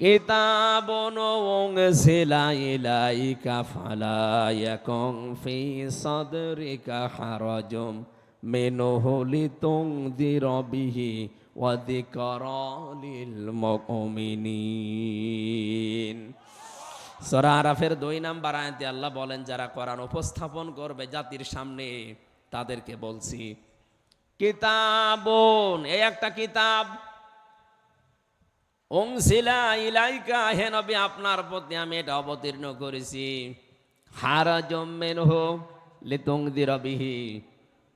কিতাবুন উনজিলা ইলাইকা ফালা ইয়াকুন ফি সাদরিকা হারাজুম মিনহু লিতুনযিরা বিহি ওয়া যিকরা লিল মুমিনিন। সূরা নাম্বার আয়াতে আল্লাহ বলেন, যারা কোরআন উপস্থাপন করবে জাতির সামনে, তাদেরকে বলছি, কিতাবুন, এই একটা কিতাব অংশিলা ইলাইকা হে নবী, আপনার প্রতি আমি এটা অবতীর্ণ করেছি। হারা জম্মেন হো লিতুং দিরবিহি।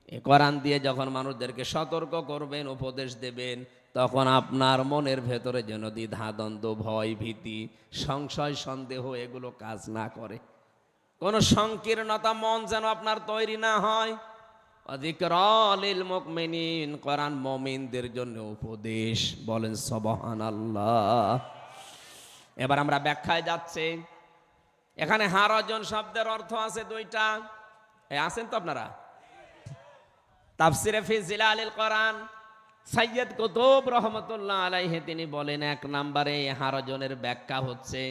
এ কোরআন দিয়ে যখন মানুষদেরকে সতর্ক করবেন, উপদেশ দেবেন, তখন আপনার মনের ভেতরে যেন দ্বিধা, দ্বন্দ্ব, ভয়, ভীতি, সংশয়, সন্দেহ এগুলো কাজ না করে। কোনো সংকীর্ণতা, মন যেন আপনার তৈরি না হয়। অধিকরলিল মুকমিনিন কোরআন মমিনদের জন্য উপদেশ। বলেন সবহান আল্লাহ এবার আমরা ব্যাখ্যায় যাচ্ছে। এখানে হারজন শব্দের অর্থ আছে দুইটা। আছেন তো আপনারা? তাফসিরে ফি জিলালিল কোরআন সৈয়দ কুতুব রহমতুল্লাহ আলাইহে, তিনি বলেন, এক নম্বরে হারজনের ব্যাখ্যা হচ্ছে,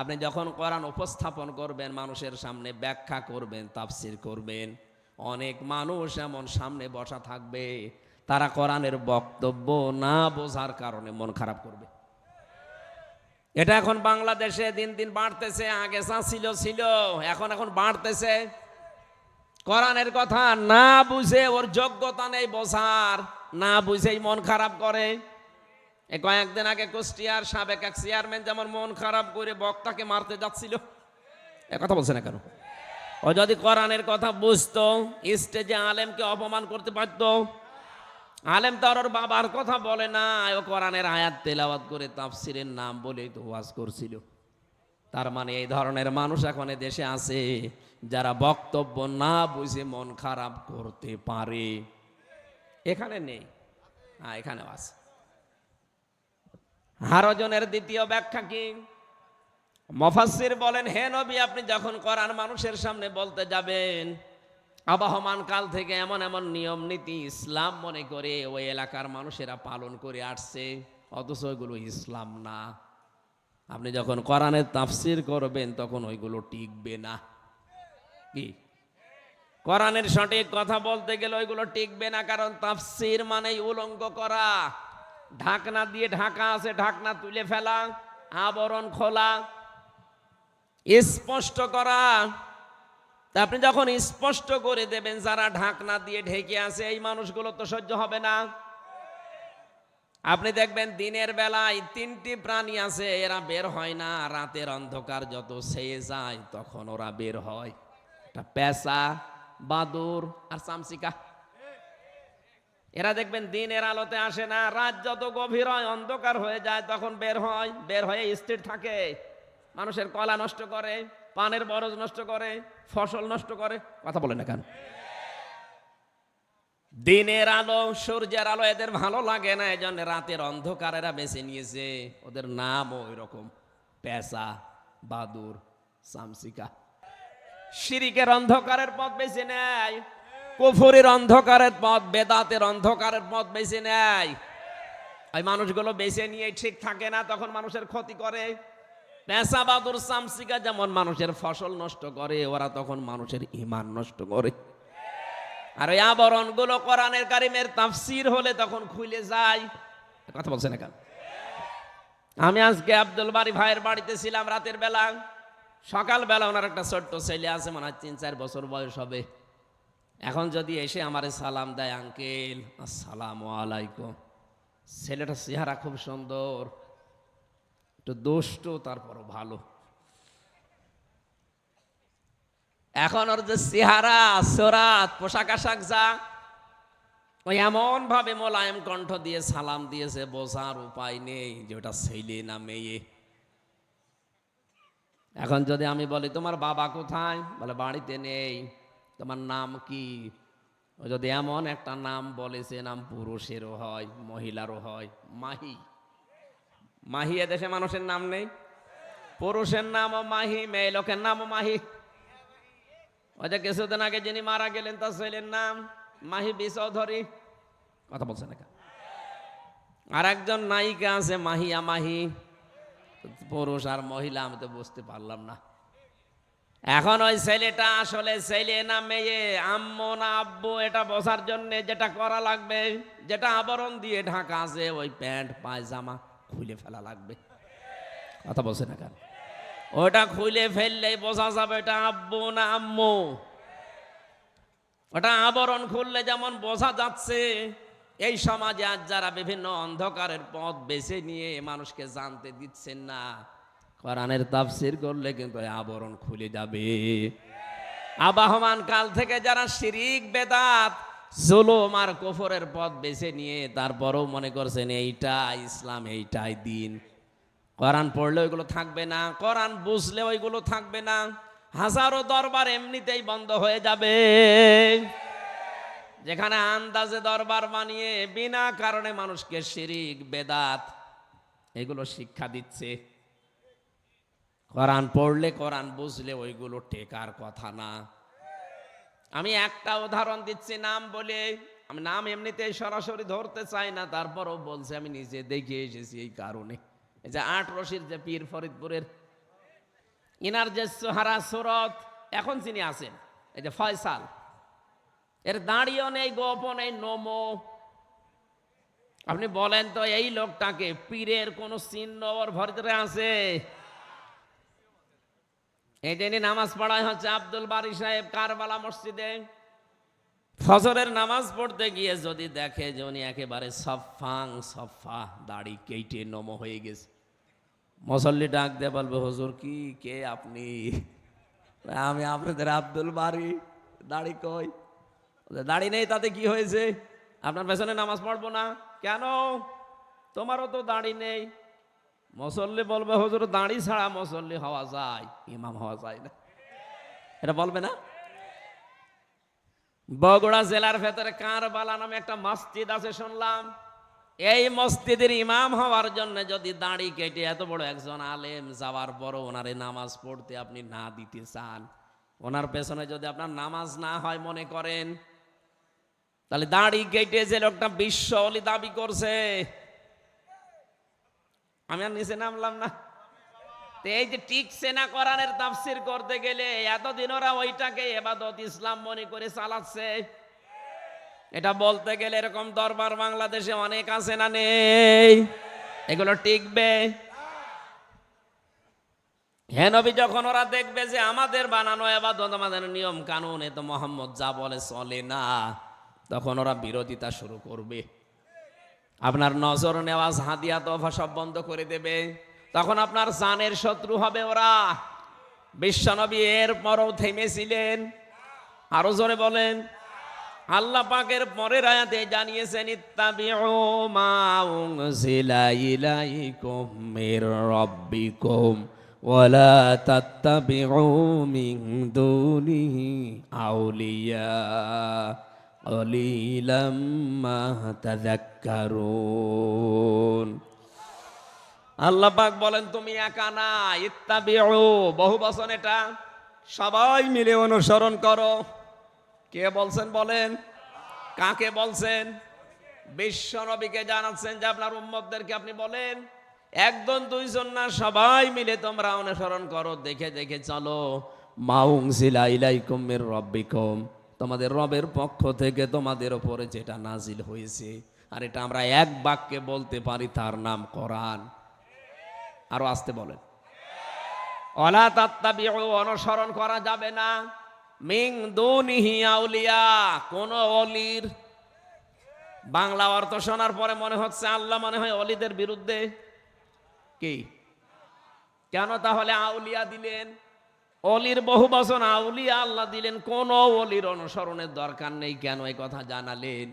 আপনি যখন কোরআন উপস্থাপন করবেন, মানুষের সামনে ব্যাখ্যা করবেন, তাফসির করবেন। অনেক মানুষ এমন সামনে বসা থাকবে, তারা কোরআনের বক্তব্য না বোঝার কারণে মন খারাপ করবে। এটা এখন বাংলাদেশে দিন দিন বাড়তেছে, আগে ছিল ছিল, এখন এখন বাড়তেছে। কোরআনের কথা না বুঝে ওর যোগ্যতা নেই বোঝার, না বুঝেই মন খারাপ করে। এ কয়েকদিন আগে কুষ্টিয়ার সাবেক এক চেয়ারম্যান যেমন মন খারাপ করে বক্তাকে মারতে যাচ্ছিল। এ কথা বলছে না কেন? ও যদি কোরআনের কথা বুঝতো, স্টেজে আলেমকে অপমান করতে পারতো, আলেম তো আর ওর বাবার কথা বলে না, ও কোরআনের আয়াত তেলাওয়াত করে তাফসিরের নাম বলেই তো ওয়াজ করছিল। তার মানে এই ধরনের মানুষ এখন দেশে আছে, যারা বক্তব্য না বুঝে মন খারাপ করতে পারে। এখানে নেই। হ্যাঁ এখানেও আছে। হারজনের দ্বিতীয় ব্যাখ্যা কি? মফাসির বলেন, হে নবী, আপনি যখন কোরআন মানুষের সামনে বলতে যাবেন, আবহমান কাল থেকে এমন এমন নিয়ম, নীতি, ইসলাম মনে করে ওই এলাকার মানুষেরা পালন করে আসছে, অথচ ওইগুলো ইসলাম না। আপনি যখন কোরআনের তাফসির করবেন, তখন ওইগুলো টিকবে না। কি? কোরআনের সঠিক কথা বলতে গেলে ওইগুলো টিকবে না, কারণ তাফসির মানেই উলঙ্গ করা। ঢাকনা দিয়ে ঢাকা আছে, ঢাকনা তুলে ফেলা, আবরণ খোলা। স্পষ্ট করা। আপনি যখন স্পষ্ট করে দেবেন, যারা ঢাকনা দিয়ে ঢেকে আছে, এই মানুষগুলো তো সহ্য হবে না। আপনি দেখবেন দিনের বেলায় তিনটি প্রাণী আছে, এরা বের হয় না। রাতের অন্ধকার যত সেয়ে যায়, তখন ওরা বের হয়। একটা পেঁচা, বাদুর আর চামচিকা। এরা দেখবেন দিনের আলোতে আসে না। রাত যত গভীর হয়, অন্ধকার হয়ে যায়, তখন বের হয়। বের হয়ে স্থির থাকে। মানুষের কলা নষ্ট করে, পানের বরজ নষ্ট করে, ফসল নষ্ট করে, কথা বলে না কেন? দিনের আলো, সূর্যের আলো এদের ভালো লাগে না এই জন্য রাতের অন্ধকার এরা বেছে নিয়েছে। ওদের নাম ওই রকম পেঁচা বাদুর, সামসিকা। শিরিকের অন্ধকারের পথ বেছে নেয়, কুফুরির অন্ধকারের পথ, বেদাতের অন্ধকারের পথ বেছে নেয়। ওই মানুষগুলো বেছে নিয়ে ঠিক থাকে না, তখন মানুষের ক্ষতি করে। পেঁচা বাদুর সামসিকা যেমন মানুষের ফসল নষ্ট করে, ওরা তখন মানুষের ইমান নষ্ট করে। আর ওই আবরণগুলো কোরআনের কারিমের তাফসির হলে তখন খুলে যায়। কথা বলছে না কেন? আমি আজকে আব্দুল বাড়ি ভাইয়ের বাড়িতে ছিলাম রাতের বেলা। সকালবেলা ওনার একটা ছোট্ট ছেলে আছে, মনে হয় তিন চার বছর বয়স হবে। এখন যদি এসে আমারে সালাম দেয়, আঙ্কেল, আসসালাম আলাইকুম। ছেলেটা চেহারা খুব সুন্দর। একটু দুষ্ট, তারপরও ভালো। এখন ওর যে চেহারা, সোরাত, পোশাক আশাক যা ওই এমন ভাবে মোলায়েম কণ্ঠ দিয়ে সালাম দিয়েছে, বোঝার উপায় নেই যে ওটা ছেলে না মেয়ে। এখন যদি আমি বলি, তোমার বাবা কোথায়? বলে, বাড়িতে নেই। তোমার নাম কি? যদি এমন একটা নাম বলে, সে নাম পুরুষেরও হয়, মহিলারও হয়, মাহি। মাহি এদেশে মানুষের নাম নেই। পুরুষের নামও মাহি, মেয়ে লোকের নামও মাহি। ওই যে কিছুদিন আগে যিনি মারা গেলেন, তার ছেলের নাম মাহি বিচৌধুরী কথা বলছেন না আর একজন নায়িকা আছে, মাহিয়া মাহি। পুরুষ আর মহিলা, আমি তো বুঝতে পারলাম না। এখন ওই ছেলেটা আসলে ছেলে না মেয়ে, আম্মু না আব্বু, এটা বসার জন্য যেটা করা লাগবে, যেটা আবরণ দিয়ে ঢাকা আছে, ওই প্যান্ট, পায়জামা। খুলে ফেলা লাগবে। কথা বলছে না কেন? ওটা খুলে ফেললেই বোঝা যাবে এটা আব্বু না আম্মু। ওটা আবরণ খুললে যেমন বোঝা যাচ্ছে, এই সমাজে আজ যারা বিভিন্ন অন্ধকারের পথ বেছে নিয়ে মানুষকে জানতে দিচ্ছেন না, কোরআনের তাফসির করলে কিন্তু আবরণ খুলে যাবে। আবাহমান কাল থেকে যারা শিরিক, বেদাত জুলুম আর কুফরের পথ বেছে নিয়ে তারপরও মনে করছেন এইটা ইসলাম, এইটাই দিন। কোরআন পড়লে ওইগুলো থাকবে না, কোরআন বুঝলে ওইগুলো থাকবে না। হাজারো দরবার এমনিতেই বন্ধ হয়ে যাবে। যেখানে আন্দাজে দরবার বানিয়ে বিনা কারণে মানুষকে শিরিক, বেদাত, এগুলো শিক্ষা দিচ্ছে। কোরআন পড়লে, কোরআন বুঝলে ওইগুলো টেকার কথা না। আমি একটা উদাহরণ দিচ্ছি নাম বলে। আমি নাম এমনিতেই সরাসরি ধরতে চাই না, তারপরও বলছে, আমি নিজে দেখে এসেছি এই কারণে। এই যে আট রশির যে পীর ফরিদপুরের, ইনার যে সোহারা সুরত, এখন যিনি আছেন, এই যে ফয়সাল, এর দাঁড়িয়েও নেই, গোপন এই নমো। আপনি বলেন তো, এই লোকটাকে পীরের কোন চিহ্ন ওর ভরিতরে আছে? এই যে ইনি নামাজ পড়ায় হচ্ছে আব্দুল বারি সাহেব কারবালা মসজিদে। ফজরের নামাজ পড়তে গিয়ে যদি দেখে যে উনি একেবারে সফাং সফা, দাড়ি কেটে নম হয়ে গেছে। মুসল্লি ডাক দিয়ে বলবে, হুজুর, কি, কে আপনি? আমি আপনাদের আব্দুল বারি। দাড়ি কই? দাড়ি নেই, তাতে কি হয়েছে? আপনার পেছনে নামাজ পড়ব না। কেন? তোমারও তো দাড়ি নেই। মুসল্লি বলবে, হুজুর, দাড়ি ছাড়া মুসল্লি হওয়া যায়। ইমাম হওয়া যায় না। এটা বলবে না? বগুড়া জেলার ভেতরে কারবালা নামে একটা মসজিদ আছে, শুনলাম। এই মসজিদের ইমাম হওয়ার জন্য যদি দাড়ি কেটে এত বড় একজন আলেম যাওয়ার পরও ওনারে নামাজ পড়তে আপনি না দিতে চান, ওনার পেছনে যদি আপনার নামাজ না হয়, মনে করেন, তাহলে দাঁড়ি কেটে যে লোকটা বিশ্ব অলি দাবি করছে আমি আর নিচে নামলাম না। এই যে টিকছে না কোরআনের তাফসির করতে গেলে এতদিন ওরা ওইটাকে এবাদত ইসলাম মনে করে চালাচ্ছে। এটা বলতে গেলে এরকম দরবার বাংলাদেশে অনেক আছে না নেই? এগুলো টিকবে? হ্যাঁ নবী, যখন ওরা দেখবে যে আমাদের বানানো এবাদত, আমাদের নিয়ম কানুন এ তো মোহাম্মদ যা বলে চলে না, তখন ওরা বিরোধিতা শুরু করবে। আপনার নজর নেওয়া হাদিয়া তফা সব বন্ধ করে দেবে। তখন আপনার জানের শত্রু হবে ওরা। বিশ্বনবী এর পরও থেমেছিলেন। আরও জোরে বলেন, আল্লাহ পাকের পরের আয়াতে জানিয়েছেন, ইত্তাবিউ মা উনজিলা ইলাইকুম মির রাব্বিকুম ওয়ালা তাত্তাবিউ মিন দুনিহি আউলিয়া। আল্লাহ পাক বলেন, তুমি একা না, ইত্তাবিউ। বহু বচন এটা। সবাই মিলে অনুসরণ করো। কে বলছেন বলেন? কাকে বলছেন? বিশ্ব নবীকে জানাচ্ছেন যে আপনার উম্মতদেরকে আপনি বলেন, একজন, দুইজন না, সবাই মিলে তোমরা অনুসরণ করো। দেখে দেখে চলো। মাউং সিলা ইলাইকুম মির রব্বিকুম। তোমাদের রবের পক্ষ থেকে তোমাদের ওপরে যেটা নাজিল হয়েছে, আর এটা আমরা এক বাক্যে বলতে পারি, তার নাম কোরআন। আরও আসতে বলেন। অলা তাত্তাবিউ, অনুসরণ করা যাবে না। মিং দুনিহি আউলিয়া, কোন অলির। বাংলা অর্থ শোনার পরে মনে হচ্ছে আল্লাহ মনে হয় অলিদের বিরুদ্ধে। কি? কেন তাহলে আউলিয়া দিলেন? অলির বহু বচন, আউলিয়া আল্লাহ দিলেন, কোন অলির অনুসরণের দরকার নেই কেন এই কথা জানালেন?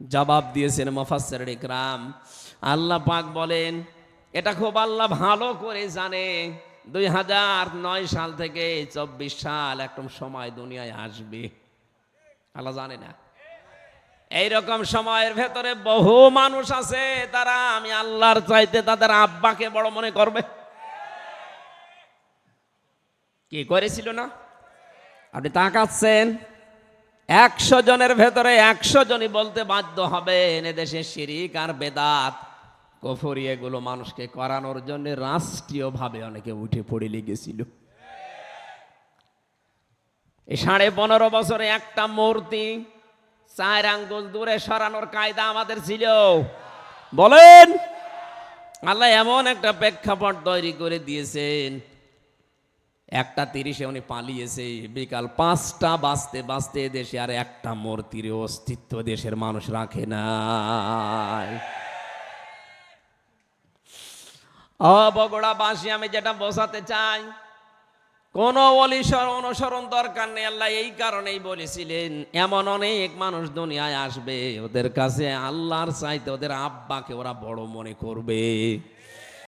জবাব দিয়েছেন মফাসের ইকরাম। আল্লাহ পাক বলেন, এটা খুব আল্লাহ ভালো করে জানে। দুই হাজার নয় সাল থেকে চব্বিশ সাল একদম সময় দুনিয়ায় আসবে। আল্লাহ জানে না। এইরকম সময়ের ভেতরে বহু মানুষ আছে, তারা আমি আল্লাহর চাইতে তাদের আব্বাকে বড় মনে করবে। কি করেছিল না? আপনি তাকাচ্ছেন, একশো জনের ভেতরে একশো জনই বলতে বাধ্য হবেন, এদেশে শিরিক আর বেদাত। কফরি এগুলো মানুষকে করানোর জন্য রাষ্ট্রীয়ভাবে অনেকে উঠে পড়ে লেগেছিল। এই সাড়ে পনেরো বছরে একটা মূর্তি চার আঙ্গুল দূরে সরানোর কায়দা আমাদের ছিল। বলেন, আল্লাহ এমন একটা প্রেক্ষাপট তৈরি করে দিয়েছেন। একটা তিরিশে উনি পালিয়েছে বিকাল পাঁচটা বাঁচতে বাঁচতে দেশে আর একটা মূর্তির অস্তিত্ব দেশের মানুষ রাখে নাই। ও বগুড়াবাসী, আমি যেটা বোঝাতে চাই, কোন অনুসরণ দরকার নেই, আল্লাহ এই কারণেই বলেছিলেন, এমন অনেক মানুষ দুনিয়ায় আসবে, ওদের কাছে আল্লাহর চাইতে ওদের আব্বাকে ওরা বড় মনে করবে।